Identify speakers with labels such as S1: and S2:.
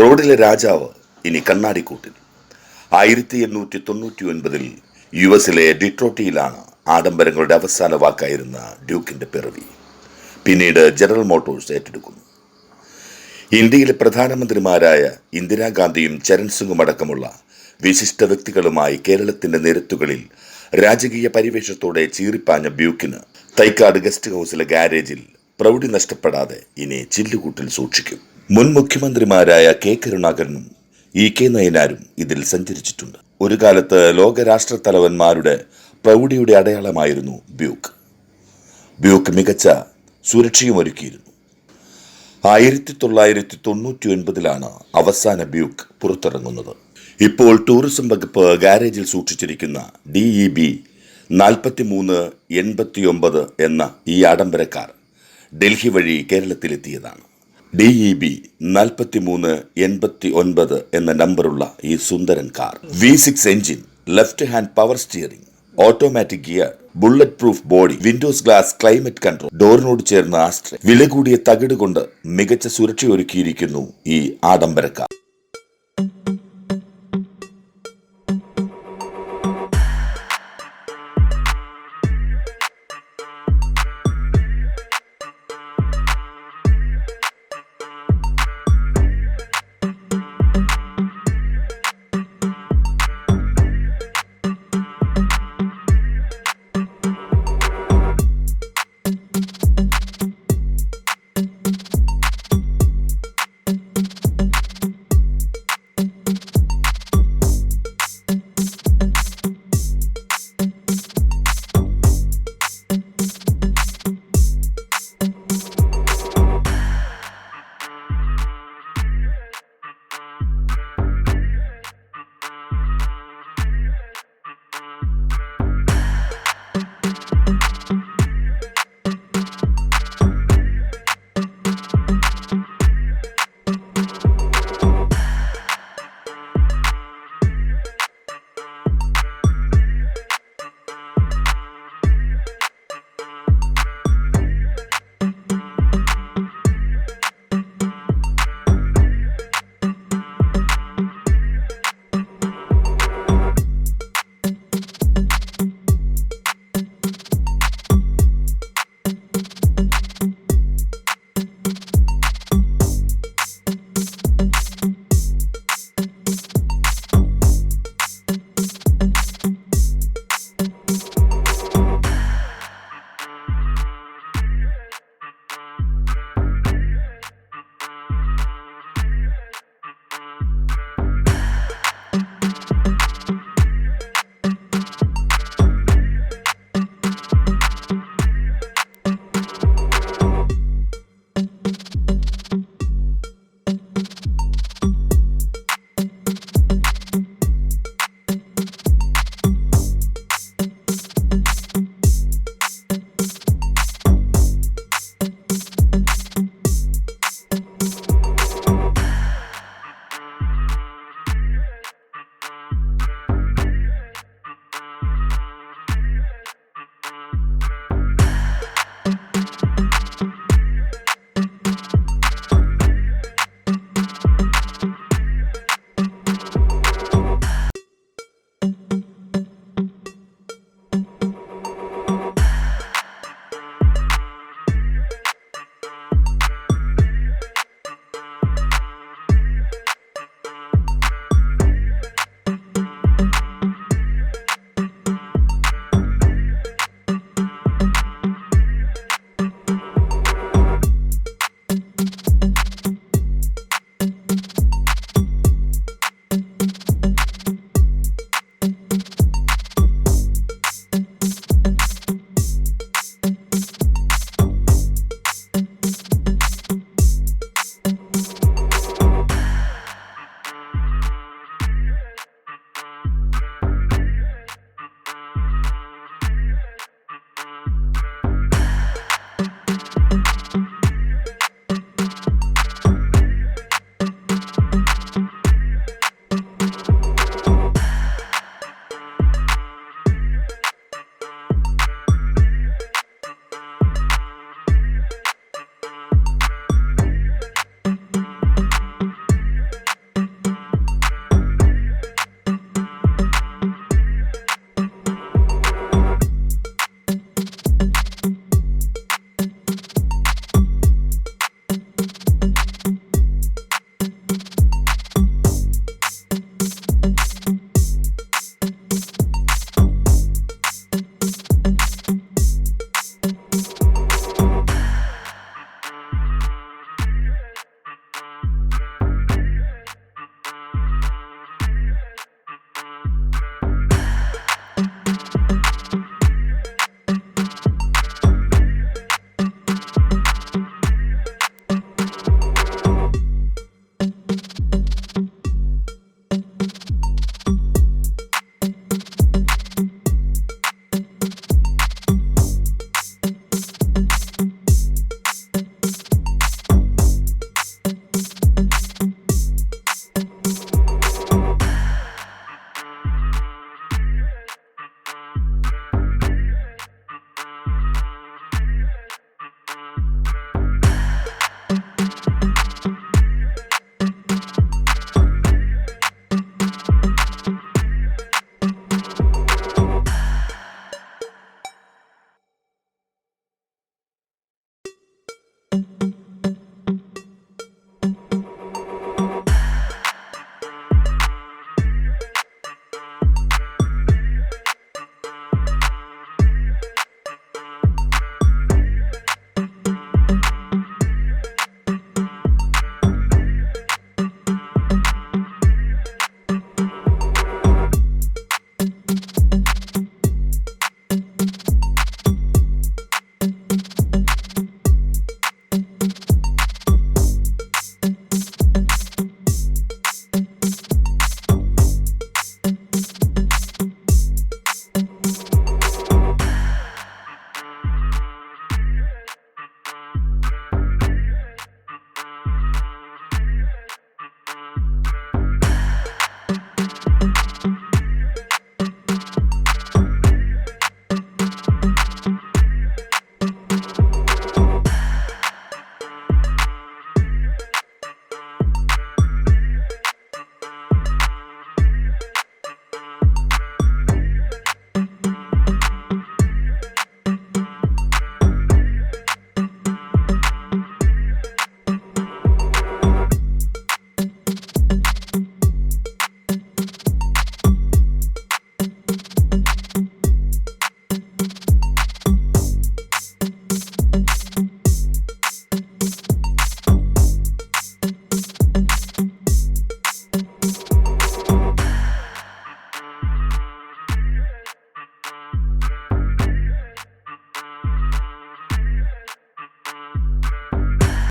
S1: റോഡിലെ രാജാവ് ഇനി കണ്ണാടിക്കൂട്ടിൽ. ആയിരത്തി എണ്ണൂറ്റി തൊണ്ണൂറ്റി ഒൻപതിൽ യു എസിലെ ഡിട്രോട്ടിയിലാണ് ആഡംബരങ്ങളുടെ അവസാന വാക്കായിരുന്ന ഡ്യൂക്കിന്റെ പിറവി. പിന്നീട് ജനറൽ മോട്ടോഴ്സ് ഏറ്റെടുക്കുന്നു. ഇന്ത്യയിലെ പ്രധാനമന്ത്രിമാരായ ഇന്ദിരാഗാന്ധിയും ചരൺ സിംഗും അടക്കമുള്ള വിശിഷ്ട വ്യക്തികളുമായി കേരളത്തിന്റെ നിരത്തുകളിൽ രാജകീയ പരിവേഷത്തോടെ ചീറിപ്പാഞ്ഞ ബ്യൂക്കിന് തൈക്കാട് ഗസ്റ്റ് ഹൗസിലെ ഗാരേജിൽ പ്രൗഢി നഷ്ടപ്പെടാതെ ഇനി ചില്ലുകൂട്ടിൽ സൂക്ഷിക്കും. മുൻ മുഖ്യമന്ത്രിമാരായ കെ കരുണാകരനും ഇ കെ നയനാരും ഇതിൽ സഞ്ചരിച്ചിട്ടുണ്ട്. ഒരു കാലത്ത് ലോകരാഷ്ട്ര തലവന്മാരുടെ പ്രൗഢിയുടെ അടയാളമായിരുന്നു ബ്യൂക്ക്. ബ്യൂക്ക് മികച്ച സുരക്ഷയും ഒരുക്കിയിരുന്നു ആയിരത്തി തൊള്ളായിരത്തി തൊണ്ണൂറ്റി ഒൻപതിലാണ് അവസാന ബ്യൂക്ക് പുറത്തിറങ്ങുന്നത്. ഇപ്പോൾ ടൂറിസം വകുപ്പ് ഗാരേജിൽ സൂക്ഷിച്ചിരിക്കുന്ന ഡി ഇ ബി നാൽപ്പത്തി മൂന്ന് എന്ന ഈ ആഡംബരക്കാർ ഡൽഹി വഴി കേരളത്തിലെത്തിയതാണ്. ഡി ഇ ബി നാൽപ്പത്തി മൂന്ന് എൺപത്തി ഒൻപത് എന്ന നമ്പറുള്ള ഈ സുന്ദരൻ car. V six engine left hand power steering automatic gear bulletproof body windows glass climate control ഡോറിനോട് ചേർന്ന ആസ്ട്രേ വില കൂടിയ തകിട് കൊണ്ട് മികച്ച സുരക്ഷ ഒരുക്കിയിരിക്കുന്നു ഈ ആഡംബരക്കാർ.